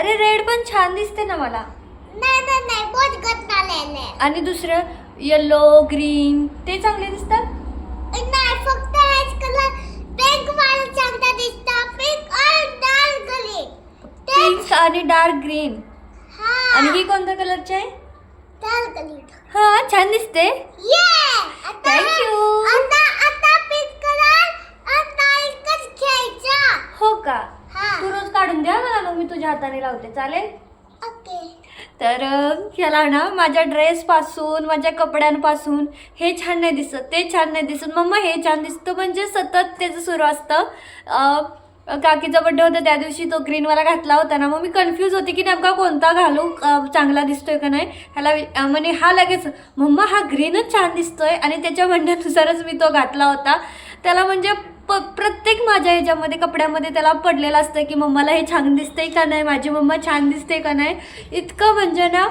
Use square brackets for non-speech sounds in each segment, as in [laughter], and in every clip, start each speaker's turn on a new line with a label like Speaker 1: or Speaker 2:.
Speaker 1: अरे रेड पण छान दिसते ना मला.
Speaker 2: नहीं नहीं नहीं बहुत गंदा ले ले
Speaker 1: आणि दुसरं येलो ग्रीन ते चांगले दिसतात?
Speaker 2: नाही फक्त हेच कलर पिंक वाला चांगला दिसता. पिंक और डार्क ग्रीन
Speaker 1: पिंक आणि डार्क ग्रीन आणि ही कोणत्या कलरची आहे? हा छान दिसते.
Speaker 2: ये आता
Speaker 1: Thank you.
Speaker 2: आता आता पिंक कलर और डार्कच घ्यायचा.
Speaker 1: हो का?
Speaker 2: हा.
Speaker 1: तू रोज काढून द्या मला मग मी तुझ्या हाताने लावते. चालेल?
Speaker 2: ओके.
Speaker 1: तर ह्याला ना माझ्या ड्रेसपासून माझ्या कपड्यांपासून हे छान नाही दिसत ते छान नाही दिसत. मम्मा हे छान दिसतं. म्हणजे सतत त्याचं सुरू असतं. काकीचा बड्डे होता त्या दिवशी तो ग्रीनवाला घातला होता ना मग मी कन्फ्यूज होते की नेमका कोणता घालू चांगला दिसतोय का नाही. ह्याला म्हणे हा लगेच. मम्मा हा ग्रीनच छान दिसतोय. आणि त्याच्या म्हणण्यानुसारच मी तो घातला होता. त्याला म्हणजे प प्रत्येक माझ्या ह्याच्यामध्ये कपड्यामध्ये त्याला पडलेलं असतं की मम्माला हे छान दिसतंय का नाही? माझी मम्मा छान दिसते का नाही? इतकं म्हणजे ना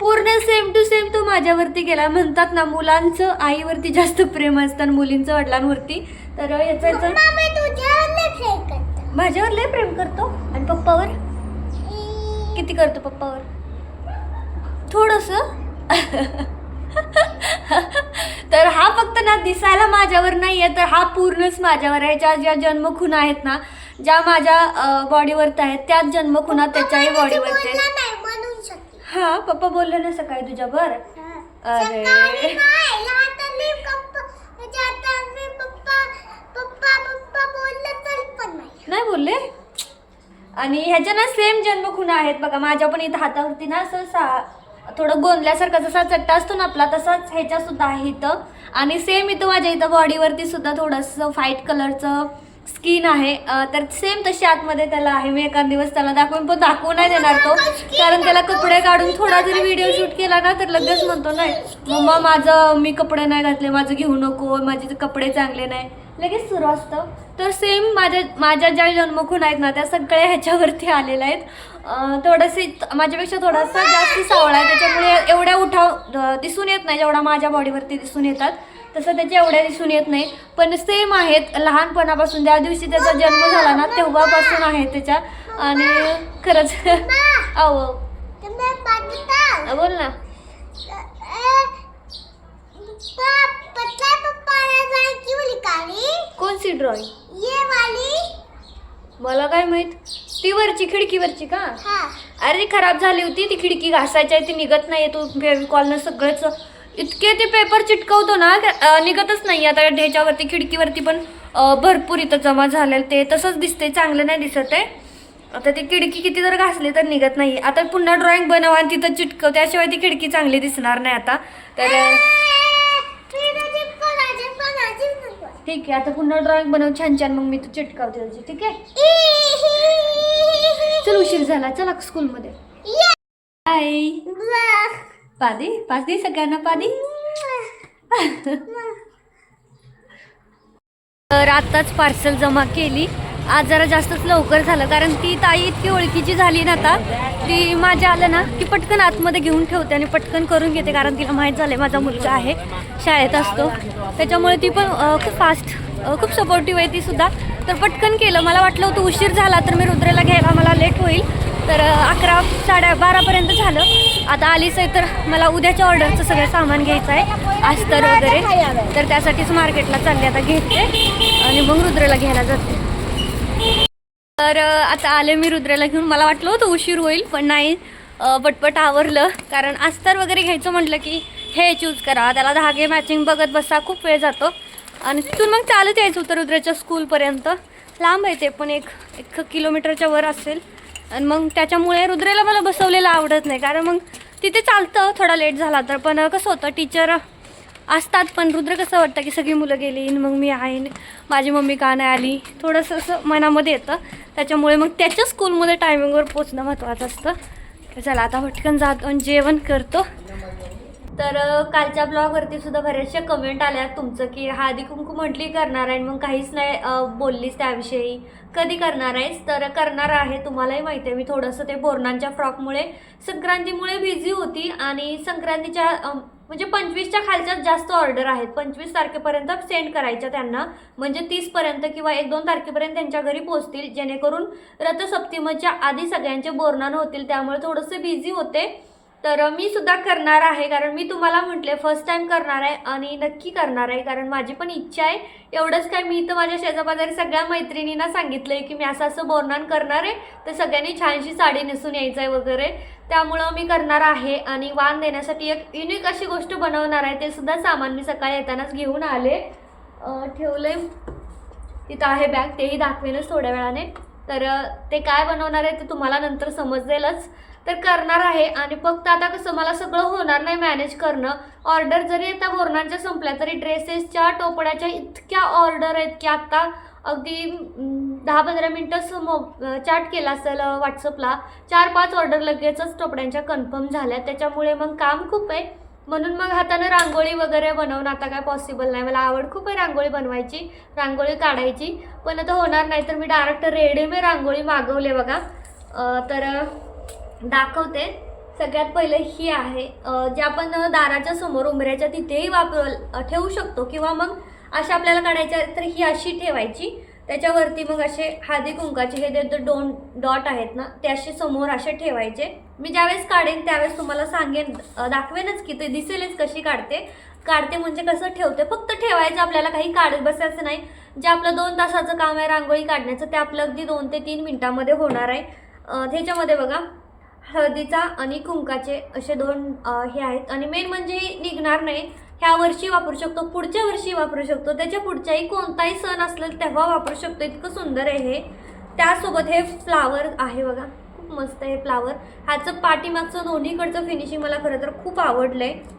Speaker 1: पूर्ण सेम टू सेम तो माझ्यावरती गेला. म्हणतात ना मुलांचं आईवरती जास्त प्रेम असतं आणि मुलींचं वडिलांवरती. तर याचं याचं
Speaker 2: मम्मा मैं तुझ्यावर लय प्रेम करते
Speaker 1: माझ्यावर लय प्रेम करतो. आणि पप्पावर? किती करतो पप्पावर? थोडस. तर हा फक्त ना दिसायला माझ्यावर नाही आहे तर हा पूर्णच माझ्यावर आहे. ज्या ज्या जन्मखुणा आहेत ना ज्या माझ्या बॉडीवरती आहेत त्याच जन्मखुणा त्याच्याही बॉडीवरती हा पप्पा बोलले ना सकाळी तुझ्यावर? अरे.
Speaker 2: नाही बोलले?
Speaker 1: आणि ह्याच्या ना सेम जन्मखुणा आहेत बघा. माझ्या पण इथं हातावरती ना असं सा थोडं गोंदल्यासारखा जसा चट्टा असतो ना आपला तसाच ह्याच्या सुद्धा आहे इथं. आणि सेम इथं माझ्या इथं बॉडीवरती सुद्धा थोडंसं व्हाईट कलरचं स्किन आहे. तर सेम तशी आतमध्ये त्याला आहे. मी एखाद दिवस त्याला दाखवून पण दाखवू नाही देणार तो. कारण त्याला कपडे काढून थोडा जरी व्हिडिओ शूट केला ना तर लगेच म्हणतो नाही मम्मा माझं मी कपडे नाही घातले माझं घेऊ नको माझे कपडे चांगले नाही. लगेच सुरू असतं. तर सेम माझ्या माझ्या ज्या जन्मखून आहेत ना त्या सगळ्या ह्याच्यावरती आलेल्या आहेत. थोडंसे माझ्यापेक्षा थोडासा जास्त सावळा आहे. त्याच्यामुळे एवढ्या उठाव दिसून येत नाही. जेवढा माझ्या बॉडीवरती दिसून येतात तसं त्याच्या एवढ्या दिसून येत नाही. पण सेम आहेत. लहानपणापासून ज्या दिवशी त्याचा जन्म झाला ना तेव्हापासून आहे त्याच्या. आणि खरंच अहो बोल ना.
Speaker 2: ने ड्राइंग ये वाली
Speaker 1: मला काय माहीत? ती वरची खिडकीवरची का?
Speaker 2: हाँ.
Speaker 1: अरे खराब झाली होती. ती खिडकी घासायची आहे ती निघत नाही तू फेविकॉलनं सगळंच. इतके ते पेपर चिटकवतो ना निघतच नाही आता ह्याच्यावरती खिडकीवरती पण भरपूर इथं जमा झालेलं. ते तसंच दिसते चांगलं नाही दिसत आहे. आता ती खिडकी किती जर घासली तर निघत नाही आता पुन्हा ड्रॉइंग बनवा आणि तिथं चिटकव. त्याशिवाय ती खिडकी चांगली दिसणार नाही आता. तर ठीक आहे आता पुन्हा ड्रॉइंग बनव छान छान मग मी तू चिटकावते तुझी ठीक आहे? चल उशीर झाला चला स्कूलमध्ये बाय पादी पाच दे सगळ्यांना पादी. [laughs] तर आत्ताच पार्सल जमा केली. आज जरा जास्तच लवकर झालं कारण ती ताई इतकी ओळखीची झाली ना आता ती माझ्या आलं ना की पटकन आतमध्ये घेऊन ठेवते आणि पटकन करून घेते कारण तिला माहीत झालं आहे माझा मुलगा आहे शाळेत असतो. त्याच्यामुळे ती पण खूप फास्ट खूप सपोर्टिव्ह आहे ती सुद्धा. तर पटकन केलं मला वाटलं होतं उशीर झाला तर मी रुद्रेला घ्यायला मला लेट होईल. तर अकरा साडे बारापर्यंत झालं. आता आलीच आहे तर मला उद्याच्या ऑर्डरचं सगळं सामान घ्यायचं आहे अस्तर वगैरे. तर त्यासाठीच मार्केटला चालले आता घेते. आणि मग रुद्रेला घ्यायला जाते. तर आता आले मी रुद्रेला घेऊन. मला वाटलं होतं उशीर होईल पण नाही. पटपट आवरलं. कारण अस्तर वगैरे घ्यायचं म्हटलं की हे चूज करा. त्याला धागे मॅचिंग बघत बसा. खूप वेळ जातो. आणि तिथून मग चालत यायचं होतं रुद्रेच्या स्कूलपर्यंत लांब आहे ते पण एक एक किलोमीटरच्या वर असेल. आणि मग त्याच्यामुळे रुद्रेला मला बसवलेलं आवडत नाही. कारण मग तिथे चालतं. थोडा लेट झाला तर. पण कसं होतं टीचर असतात पण रुद्र कसं वाटतं की सगळी मुलं गेली मग मी आहे माझी मम्मी का नाही आली? थोडंसं असं मनामध्ये येतं. त्याच्यामुळे मग त्याच्या स्कूलमध्ये टायमिंगवर पोचणं महत्त्वाचं असतं. तर चला आता पटकन जातो आणि जेवण करतो. तर कालच्या ब्लॉगवरती सुद्धा बऱ्याचशा कमेंट आल्या. तुमचं की हळदी कुंकू म्हटली करणार आहे मग काहीच नाही बोललीस त्याविषयी. कधी करणार आहेस? तर करणार आहे तुम्हालाही माहिती आहे. मी थोडंसं ते बोरणांच्या फ्रॉकमुळे संक्रांतीमुळे बिझी होती आणि संक्रांतीच्या म्हणजे पंचवीसच्या खालच्या जास्त ऑर्डर आहेत. पंचवीस तारखेपर्यंत सेंड करायच्या त्यांना. म्हणजे तीसपर्यंत किंवा एक दोन तारखेपर्यंत त्यांच्या घरी पोहोचतील. जेणेकरून रथसप्तमीच्या आधी सगळ्यांचे बोरणान होतील. त्यामुळे थोडंसं बिझी होते. तर मी सुद्धा करणार आहे. कारण मी तुम्हाला म्हटले फर्स्ट टाइम करणार आहे आणि नक्की करणार आहे. कारण माझी पण इच्छा आहे. एवढंच काय मी तर माझ्या शेजापाजारी सगळ्या मैत्रिणींना सांगितलं आहे की मी असं असं बोरणान करणार आहे. तर सगळ्यांनी छानशी साडी नेसून यायचं आहे वगैरे. त्यामुळं मी करणार आहे आणि वाण देण्यासाठी एक युनिक अशी गोष्ट बनवणार आहे ते सुद्धा सामान मी सकाळी येतानाच घेऊन आले. ठेवले तिथं आहे बॅग तेही दाखवेनच थोड्या वेळाने. तर ते काय बनवणार आहे ते तुम्हाला नंतर समजेलच तर करणार आहे आणि फक्त आता कसं मला सगळं होणार नाही मॅनेज करणं. ऑर्डर जरी आता बोरणांच्या संपल्या तरी ड्रेसेसच्या टोपड्याच्या इतक्या ऑर्डर आहेत की आत्ता अगदी दहा पंधरा मिनटं मो चॅट केला असेल व्हॉट्सअपला चार पाच ऑर्डर लगेचच टोपड्यांच्या कन्फर्म झाल्या. त्याच्यामुळे मग काम खूप आहे. म्हणून मग हातानं रांगोळी वगैरे बनवणं आता काय पॉसिबल नाही. मला आवड खूप आहे रांगोळी बनवायची रांगोळी काढायची. पण आता होणार नाही तर मी डायरेक्ट रेडीमेड रांगोळी मागवले बघा. तर दाखवते. सगळ्यात पहिले ही आहे. जे आपण दाराच्या समोर उंबऱ्याच्या तिथेही वापर ठेवू शकतो. किंवा मग अशा आपल्याला काढायच्या तर ही अशी ठेवायची. त्याच्यावरती मग असे हळदी कुंकाचे हे जे दोन डॉट आहेत ना ते असे समोर असे ठेवायचे. मी ज्यावेळेस काढेन त्यावेळेस तुम्हाला सांगेन दाखवेनच की ते दिसेलच कशी काढते. काढते म्हणजे कसं ठेवते? फक्त ठेवायचं आपल्याला काही काढत बसायचं नाही. जे आपलं दोन तासाचं काम आहे रांगोळी काढण्याचं ते आपलं अगदी दोन ते तीन मिनटामध्ये होणार आहे. त्याच्यामध्ये बघा हळदीचा आणि कुंकाचे असे दोन हे आहेत. आणि मेन म्हणजे निघणार नाही. ह्या वर्षी वापरू शकतो पुढच्या वर्षी वापरू शकतो. त्याच्या पुढच्याही कोणताही सण असलं तेव्हा वापरू शकतो. इतकं सुंदर आहे हे. त्यासोबत हे फ्लावर आहे बघा. खूप मस्त आहे फ्लावर ह्याचं पाठीमागचं दोन्हीकडचं फिनिशिंग मला खरं तर खूप आवडलं आहे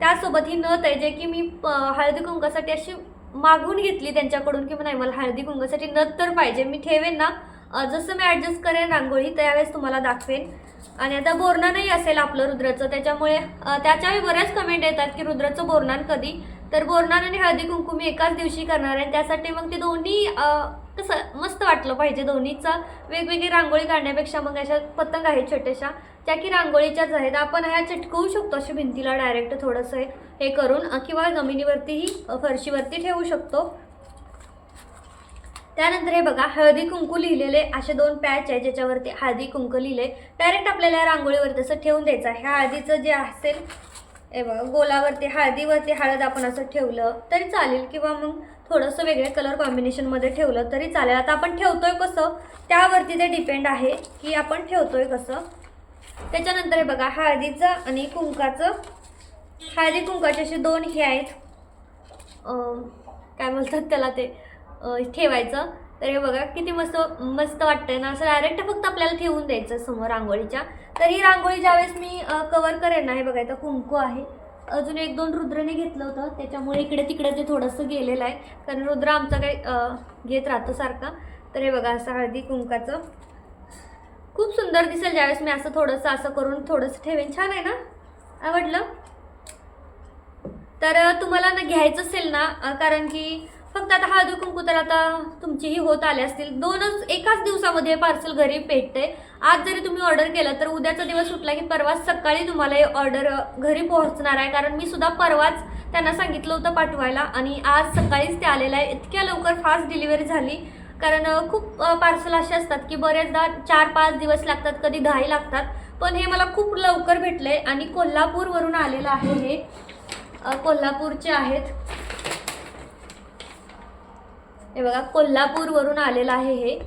Speaker 1: त्यासोबत ही नथ आहे जे की मी हळदी कुंकासाठी अशी मागून घेतली त्यांच्याकडून की नाही मला हळदी कुंकासाठी नथ तर पाहिजे. मी ठेवेन ना. जसं मी ॲडजस्ट करेन रांगोळी त्यावेळेस तुम्हाला दाखवेन. आणि आता बोरणानही असेल आपलं रुद्राचं त्याच्यामुळे त्याच्याही बऱ्याच कमेंट येतात की रुद्राचं बोरणान कधी? तर बोरणान आणि हळदी कुंकू मी एकाच दिवशी करणार आहे. त्यासाठी मग ते दोन्ही कसं मस्त वाटलं पाहिजे. दोन्हीचा वेगवेगळी रांगोळी काढण्यापेक्षा मग अशा पतंग आहेत छोट्याशा त्या की रांगोळीच्याच आहेत. आपण ह्या चिटकवू शकतो अशी भिंतीला डायरेक्ट थोडंसं हे- हे करून किंवा जमिनीवरतीही फरशीवरती ठेवू शकतो. त्यानंतर हे बघा हळदी कुंकू लिहिलेले असे दोन पॅच आहे ज्याच्यावरती हळदी कुंकू लिहिले. डायरेक्ट आपल्याला रांगोळीवरती असं ठेवून द्यायचं आहे. ह्या हळदीचं जे असेल हे बघा गोलावरती हळदीवरती हळद आपण असं ठेवलं तरी चालेल किंवा मग थोडंसं वेगळ्या कलर कॉम्बिनेशनमध्ये ठेवलं तरी चालेल. आता आपण ठेवतोय कसं? त्यावरती ते डिपेंड आहे की आपण ठेवतोय कसं. त्याच्यानंतर हे बघा हळदीचं आणि कुंकाचं. हळदी कुंकाचे असे दोन हे आहेत. काय बोलतात त्याला ते? ठेवायचं. तर हे बघा किती मस्त मस्त वाटतंय ना. असं डायरेक्ट फक्त आपल्याला ठेवून द्यायचं समोर रांगोळीच्या. तर ही रांगोळी ज्यावेळेस मी कवर करेन ना हे बघा इथं कुंकू आहे. अजून एक दोन रुद्रने घेतलं होतं. त्याच्यामुळे इकडे तिकडे ते थोडंसं गेलेलं आहे. कारण रुद्र आमचा काही घेत राहतो सारखा. तर हे बघा असं हळदी कुंकाचं. खूप सुंदर दिसेल ज्यावेळेस मी असं थोडंसं असं करून थोडंसं ठेवेन. छान आहे ना? आवडलं? तर तुम्हाला ना घ्यायचं असेल ना कारण की फक्त आता हळदी कुंकू तर आता तुमचीही होत आले असतील. दोनच एकाच दिवसामध्ये पार्सल घरी भेटते आज जरी तुम्ही ऑर्डर केलं तर उद्याचा दिवस सुटला की परवाच सकाळी तुम्हाला हे ऑर्डर घरी पोहोचणार आहे. कारण मी सुद्धा परवाच त्यांना सांगितलं होतं पाठवायला आणि आज सकाळीच ते आलेलं आहे. इतक्या लवकर फास्ट डिलिव्हरी झाली. कारण खूप पार्सल असे असतात की बरेचदा चार पाच दिवस लागतात कधी दहाही लागतात. पण हे मला खूप लवकर भेटले आणि कोल्हापूरवरून आलेलं आहे हे. कोल्हापूरचे आहेत. हे बघा कोल्हापूरवरून आलेलं आहे हे.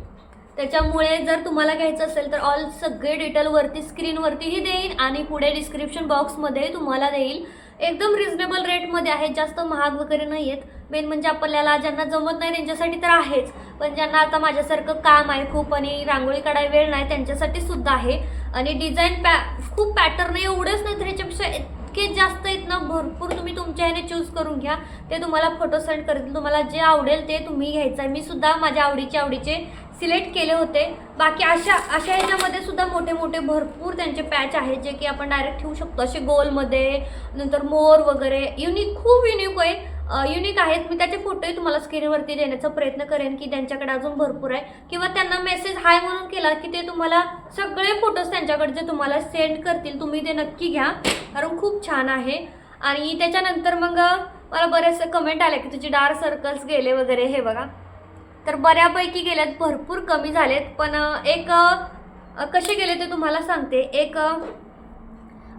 Speaker 1: त्याच्यामुळे जर तुम्हाला घ्यायचं असेल तर ऑल सगळे डिटेलवरती स्क्रीनवरतीही देईन आणि पुढे डिस्क्रिप्शन बॉक्समध्ये तुम्हाला देईल. एकदम रिजनेबल रेटमध्ये आहेत जास्त महाग वगैरे नाही आहेत मेन म्हणजे आपल्याला ज्यांना जमत नाही त्यांच्यासाठी तर आहेच. पण ज्यांना आता माझ्यासारखं काम आहे खूप आणि रांगोळी काढायला वेळ नाही त्यांच्यासाठी सुद्धा आहे. आणि डिझाईन पॅ खूप पॅटर्न एवढंच नाही तर ह्याच्यापेक्षा इतके जास्त आहेत ना भरपूर तुम्ही तुमच्या ह्याने चूज करून घ्या. ते तुम्हाला फोटो सेंड करतील. तुम्हाला जे आवडेल ते तुम्ही घ्यायचं. आहे मी सुद्धा माझ्या आवडीचे आवडीचे सिलेक्ट केले होते. बाकी अशा अशा ह्याच्यामध्ये सुद्धा मोठे मोठे भरपूर त्यांचे पॅच आहेत जे की आपण डायरेक्ट ठेवू शकतो. असे गोलमध्ये नंतर मोर वगैरे. युनिक खूप युनिक आहे. युनिक आहेत. मी त्याचे फोटोही तुम्हाला स्क्रीनवरती देण्याचा प्रयत्न करेन की त्यांच्याकडे अजून भरपूर आहे. किंवा त्यांना मेसेज हाय म्हणून केला की ते तुम्हाला सगळे फोटोज त्यांच्याकडचे तुम्हाला सेंड करतील तुम्ही ते नक्की घ्या. कारण खूप छान आहे. आणि त्याच्यानंतर मग मला बरेचसे कमेंट आले की तुझे डार्क सर्कल्स गेले वगैरे हे बघा. तर बऱ्यापैकी गेल्यात भरपूर कमी झालेत. पण एक कसे गेले ते तुम्हाला सांगते. एक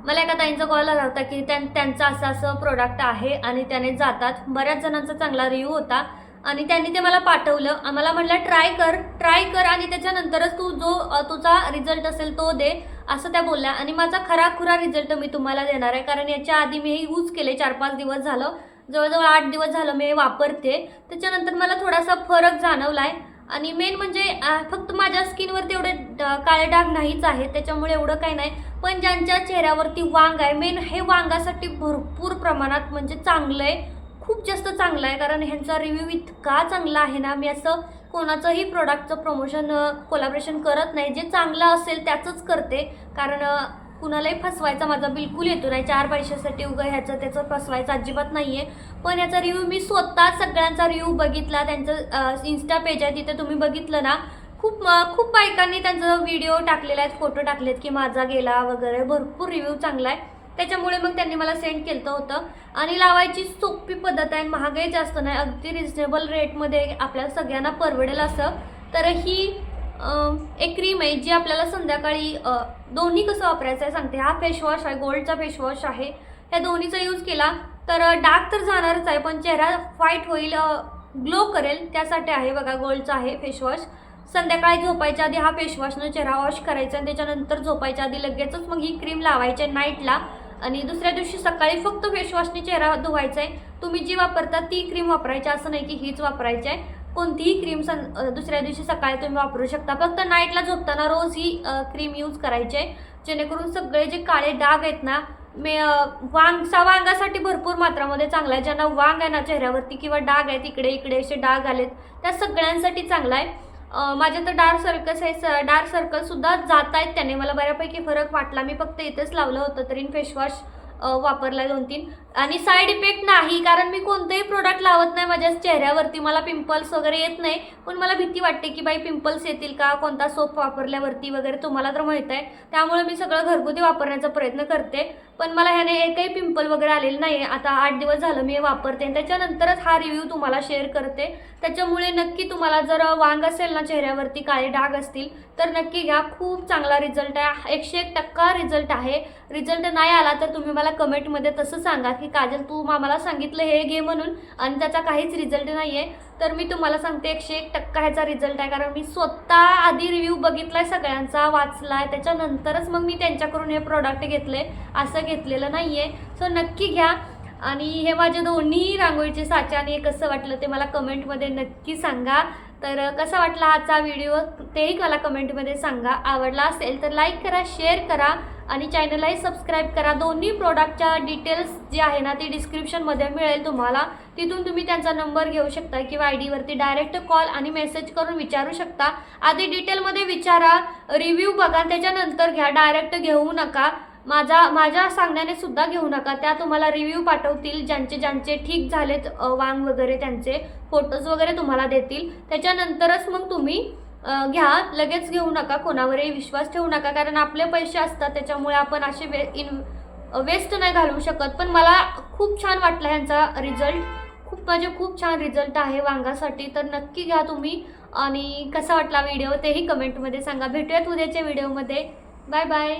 Speaker 1: मला एका ताईंचा कॉल आला होता की त्यां त्यांचं असं असं प्रोडक्ट आहे आणि त्याने जातात. बऱ्याच जणांचा चांगला रिव्ह्यू होता आणि त्यांनी ते मला पाठवलं. आम्हाला म्हटलं ट्राय कर ट्राय कर आणि त्याच्यानंतरच तू जो तुझा रिझल्ट असेल तो दे असं त्या बोलल्या. आणि माझा खरा खुरा रिझल्ट मी तुम्हाला देणार आहे. कारण याच्या आधी मी हे यूज केले. चार पाच दिवस झालं. जवळजवळ आठ दिवस झालं मी हे वापरते. त्याच्यानंतर मला थोडासा फरक जाणवला आहे आणि मेन म्हणजे फक्त माझ्या स्किनवर तेवढे काळे डाग नाहीच आहेत त्याच्यामुळे एवढं काही नाही. पण ज्यांच्या चेहऱ्यावरती वांग आहे मेन हे वांगासाठी भरपूर प्रमाणात म्हणजे चांगलं आहे. खूप जास्त चांगलं आहे कारण ह्यांचा रिव्ह्यू इतका चांगला आहे ना मी असं कोणाचंही प्रोडक्टचं प्रमोशन कोलॅबरेशन करत नाही. जे चांगलं असेल त्याचंच करते. कारण कुणालाही फसवायचा माझा बिलकुल येतो नाही. चार पैशासाठी उगा ह्याचं त्याचं फसवायचं अजिबात नाही आहे पण याचा रिव्ह्यू मी स्वतः सगळ्यांचा रिव्ह्यू बघितला. त्यांचं इन्स्टा पेज आहे तिथे तुम्ही बघितलं ना खूप खूप बायकांनी त्यांचं व्हिडिओ टाकलेला आहेत फोटो टाकलेत की माझा गेला वगैरे. भरपूर रिव्ह्यू चांगला आहे. त्याच्यामुळे मग त्यांनी मला सेंड केलं होतं. आणि लावायची सोपी पद्धत आहे महागाई जास्त नाही. अगदी रिझनेबल रेटमध्ये आपल्याला सगळ्यांना परवडेल असं. तर ही एक क्रीम आहे जी आपल्याला संध्याकाळी दोन्ही कसं वापरायचं आहे सांगते. हा फेसवॉश आहे गोल्डचा फेसवॉश आहे. ह्या दोन्हीचा यूज केला तर डार्क तर जाणारच आहे पण चेहरा व्हाईट होईल ग्लो करेल. त्यासाठी आहे बघा गोल्डचा आहे फेसवॉश संध्याकाळी झोपायच्या आधी हा फेशवॉशनं चेहरा वॉश करायचा आणि त्याच्यानंतर झोपायच्या आधी लगेचच मग ही क्रीम लावायची आहे नाईटला आणि दुसऱ्या दिवशी सकाळी फक्त फेशवॉशने चेहरा धुवायचा आहे. तुम्ही जी वापरता ती क्रीम वापरायची असं नाही की हीच वापरायची आहे. कोणतीही क्रीम सं दुसऱ्या दिवशी सकाळी तुम्ही वापरू शकता. फक्त नाईटला झोपताना रोज ही क्रीम यूज करायची आहे जेणेकरून सगळे जे काळे डाग आहेत ना मे वांग सा वांगासाठी भरपूर मात्रामध्ये चांगला आहे. ज्यांना वांग आहे ना चेहऱ्यावरती किंवा डाग आहेत इकडे इकडे असे डाग आलेत त्या सगळ्यांसाठी चांगला आहे. माझ्या तर डार्क सर्कल्स आहे स डार्क सर्कलसुद्धा जात आहेत त्याने. मला बऱ्यापैकी फरक वाटला. मी फक्त इथेच लावलं होतं तरी फेसवॉश वापरला दोन तीन. आणि साईड इफेक्ट नाही कारण मी कोणतंही प्रोडक्ट लावत नाही माझ्या चेहऱ्यावरती मला पिंपल्स वगैरे येत नाही. पण मला भीती वाटते की बाई पिंपल्स येतील का? कोणता सोप वापरल्यावरती वगैरे तुम्हाला तर माहीत आहे. त्यामुळे मी सगळं घरगुती वापरण्याचा प्रयत्न करते. पण मला ह्याने एकही पिंपल वगैरे आलेलं नाही आता आठ दिवस झालं मी हे वापरते आणि त्याच्यानंतरच हा रिव्ह्यू तुम्हाला शेअर करते. त्याच्यामुळे नक्की तुम्हाला जर वांग असेल ना चेहऱ्यावरती काळे डाग असतील तर नक्की घ्या. खूप चांगला रिझल्ट आहे. एकशे एक टक्का रिझल्ट आहे. रिझल्ट नाही आला तर तुम्ही मला कमेंटमध्ये तसं सांगा की काजल तू मला सांगितलं हे घे म्हणून आणि त्याचा काहीच रिझल्ट नाही आहे तर मी तुम्हाला सांगते एकशे एक टक्का ह्याचा रिझल्ट आहे. कारण मी स्वतः आधी रिव्ह्यू बघितला आहे सगळ्यांचा वाचला आहे त्याच्यानंतरच मग मी त्यांच्याकडून हे प्रॉडक्ट घेतले. असं घेतलेलं नाही आहे सो नक्की घ्या. आणि हे माझे दोन्ही रांगोळीचे साचे आणि हे कसं वाटलं ते मला कमेंटमध्ये नक्की सांगा. तर कसा वाटला आजचा व्हिडिओ तेही मला कमेंटमध्ये सांगा. आवडला असेल तर लाईक करा शेअर करा आणि चॅनललाही सबस्क्राईब करा. दोन्ही प्रोडक्टच्या डिटेल्स जे आहे ना ती डिस्क्रिप्शनमध्ये मिळेल तुम्हाला. तिथून तुम्ही त्यांचा नंबर घेऊ शकता किंवा आय डीवरती डायरेक्ट कॉल आणि मेसेज करून विचारू शकता. आधी डिटेलमध्ये विचारा रिव्ह्यू बघा त्याच्यानंतर घ्या. डायरेक्ट घेऊ नका. माझा माझ्या सांगण्याने सुद्धा घेऊ नका. त्या तुम्हाला रिव्ह्यू पाठवतील ज्यांचे ज्यांचे ठीक झालेत वांग वगैरे त्यांचे फोटोज वगैरे तुम्हाला देतील. त्याच्यानंतरच मग तुम्ही घ्या. लगेच घेऊ नका. कोणावरही विश्वास ठेवू नका. कारण आपले पैसे असतात त्याच्यामुळे आपण असे वे इन वेस्ट नाही घालवू शकत. पण मला खूप छान वाटला ह्यांचा रिझल्ट खूप म्हणजे खूप छान रिझल्ट आहे वांगासाठी. तर नक्की घ्या तुम्ही. आणि कसा वाटला व्हिडिओ तेही कमेंटमध्ये सांगा. भेटूयात उद्याच्या व्हिडिओमध्ये बाय बाय